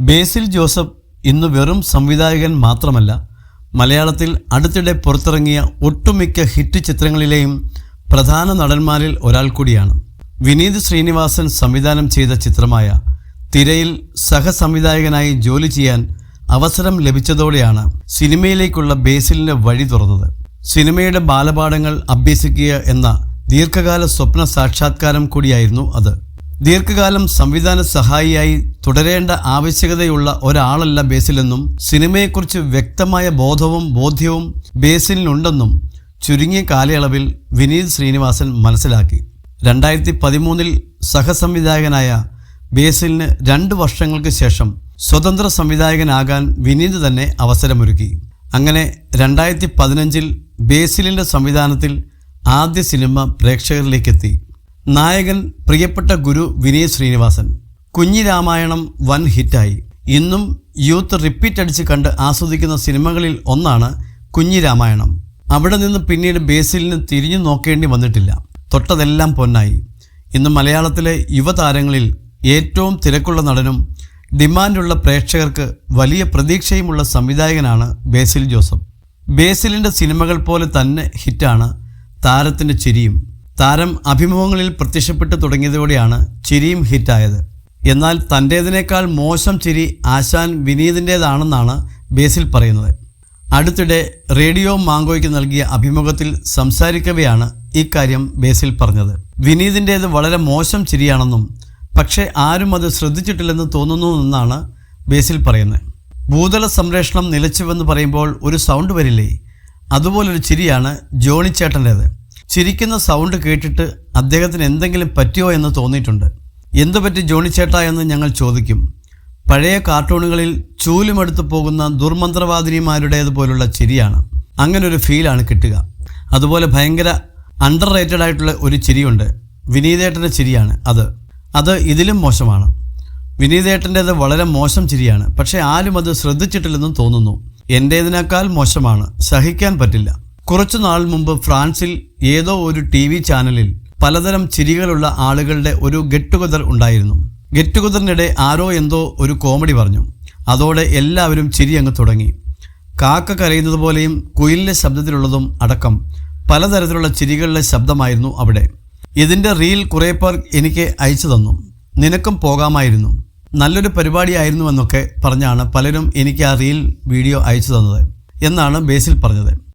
ബേസിൽ Joseph ഇന്ന് വെറും സംവിധായകൻ മാത്രമല്ല മലയാളത്തിൽ അടുത്തിടെ പുറത്തിറങ്ങിയ ഒട്ടുമിക്ക ഹിറ്റ് ചിത്രങ്ങളിലെയും പ്രധാന നടന്മാരിൽ ഒരാൾ കൂടിയാണ്. വിനീത് ശ്രീനിവാസൻ സംവിധാനം ചെയ്ത ചിത്രമായ തിരയിൽ സഹസംവിധായകനായി ജോലി ചെയ്യാൻ അവസരം ലഭിച്ചതോടെയാണ് സിനിമയിലേക്കുള്ള ബേസിലിന്റെ വഴി തുറന്നത്. സിനിമയുടെ ബാലപാഠങ്ങൾ അഭ്യസിക്കുക എന്ന ദീർഘകാല സ്വപ്ന സാക്ഷാത്കാരം കൂടിയായിരുന്നു അത്. ദീർഘകാലം സംവിധാന സഹായിയായി തുടരേണ്ട ആവശ്യകതയുള്ള ഒരാളല്ല ബേസിലെന്നും സിനിമയെക്കുറിച്ച് വ്യക്തമായ ബോധവും ബോധ്യവും ബേസിലിനുണ്ടെന്നും ചുരുങ്ങിയ കാലയളവിൽ വിനീത് ശ്രീനിവാസൻ മനസ്സിലാക്കി. രണ്ടായിരത്തി പതിമൂന്നിൽ സഹസംവിധായകനായ ബേസിലിന് രണ്ട് വർഷങ്ങൾക്ക് ശേഷം സ്വതന്ത്ര സംവിധായകനാകാൻ വിനീത് തന്നെ അവസരമൊരുക്കി. അങ്ങനെ രണ്ടായിരത്തി പതിനഞ്ചിൽ ബേസിലിന്റെ സംവിധാനത്തിൽ ആദ്യ സിനിമ പ്രേക്ഷകരിലേക്കെത്തി. നായകൻ പ്രിയപ്പെട്ട ഗുരു വിനീത് ശ്രീനിവാസൻ. കുഞ്ഞി രാമായണം വൻ ഹിറ്റായി. ഇന്നും യൂത്ത് റിപ്പീറ്റ് അടിച്ച് കണ്ട് ആസ്വദിക്കുന്ന സിനിമകളിൽ ഒന്നാണ് കുഞ്ഞി രാമായണം. അവിടെ നിന്ന് പിന്നീട് ബേസിലിന് തിരിഞ്ഞു നോക്കേണ്ടി വന്നിട്ടില്ല. തൊട്ടതെല്ലാം പൊന്നായി. ഇന്ന് മലയാളത്തിലെ യുവതാരങ്ങളിൽ ഏറ്റവും തിരക്കുള്ള നടനും ഡിമാൻഡുള്ള പ്രേക്ഷകർക്ക് വലിയ പ്രതീക്ഷയുമുള്ള സംവിധായകനാണ് ബേസിൽ ജോസഫ്. ബേസിലിന്റെ സിനിമകൾ പോലെ തന്നെ ഹിറ്റാണ് താരത്തിന്റെ ചിരിയും. താരം അഭിമുഖങ്ങളിൽ പ്രത്യക്ഷപ്പെട്ടു തുടങ്ങിയതോടെയാണ് ചിരിയും ഹിറ്റായത്. എന്നാൽ തന്റേതിനേക്കാൾ മോശം ചിരി ആശാൻ വിനീതിന്റേതാണെന്നാണ് ബേസിൽ പറയുന്നത്. അടുത്തിടെ റേഡിയോ മാങ്കോയ്ക്ക് നൽകിയ അഭിമുഖത്തിൽ സംസാരിക്കവെയാണ് ഇക്കാര്യം ബേസിൽ പറഞ്ഞത്. വിനീതിന്റേത് വളരെ മോശം ചിരിയാണെന്നും പക്ഷേ ആരും അത് ശ്രദ്ധിച്ചിട്ടില്ലെന്ന് തോന്നുന്നു എന്നാണ് ബേസിൽ പറയുന്നത്. ഭൂതല സംരക്ഷണം നിലച്ചുവെന്ന് പറയുമ്പോൾ ഒരു സൗണ്ട് വരില്ലേ? അതുപോലൊരു ചിരിയാണ് ജോണി ചേട്ടന്റേത് ചിരിക്കുന്ന സൗണ്ട് കേട്ടിട്ട് അദ്ദേഹത്തിന് എന്തെങ്കിലും പറ്റിയോ എന്ന് തോന്നിയിട്ടുണ്ട്. എന്തു പറ്റി ജോണി ചേട്ടാ എന്ന് ഞങ്ങൾ ചോദിക്കും. പഴയ കാർട്ടൂണുകളിൽ ചൂലുമെടുത്തു പോകുന്ന ദുർമന്ത്രവാദിനിമാരുടേതുപോലുള്ള ചിരിയാണ്. അങ്ങനെ ഒരു ഫീലാണ് കിട്ടുക. അതുപോലെ ഭയങ്കര അണ്ടർ റേറ്റഡ് ആയിട്ടുള്ള ഒരു ചിരിയുണ്ട്. വിനീതേട്ടന്റെ ചിരിയാണ് അത്. അത് ഇതിലും മോശമാണ്. വിനീതേട്ടന്റേത് വളരെ മോശം ചിരിയാണ്. പക്ഷേ ആരും അത് ശ്രദ്ധിച്ചിട്ടില്ലെന്നും തോന്നുന്നു. എന്റേതിനേക്കാൾ മോശമാണ്. സഹിക്കാൻ പറ്റില്ല. കുറച്ചു നാൾ മുമ്പ് ഫ്രാൻസിൽ ഏതോ ഒരു ടി വി ചാനലിൽ പലതരം ചിരികളുള്ള ആളുകളുടെ ഒരു ഗെറ്റ് ടുഗദർ ഉണ്ടായിരുന്നു. ഗെറ്റ് ടുഗദറിനിടെ ആരോ എന്തോ ഒരു കോമഡി പറഞ്ഞു. അതോടെ എല്ലാവരും ചിരി അങ്ങ് തുടങ്ങി. കാക്ക കരയുന്നത് പോലെയും കുയിലിന്റെ ശബ്ദത്തിലുള്ളതും അടക്കം പലതരത്തിലുള്ള ചിരികളുടെ ശബ്ദമായിരുന്നു അവിടെ. ഇതിന്റെ റീൽ കുറേ പേർ എനിക്ക് അയച്ചു തന്നു. നിനക്കും പോകാമായിരുന്നു. നല്ലൊരു പരിപാടിയായിരുന്നുവെന്നൊക്കെ പറഞ്ഞാണ് പലരും എനിക്ക് ആ റീൽ വീഡിയോ അയച്ചു തന്നത് എന്നാണ് ബേസിൽ പറഞ്ഞത്.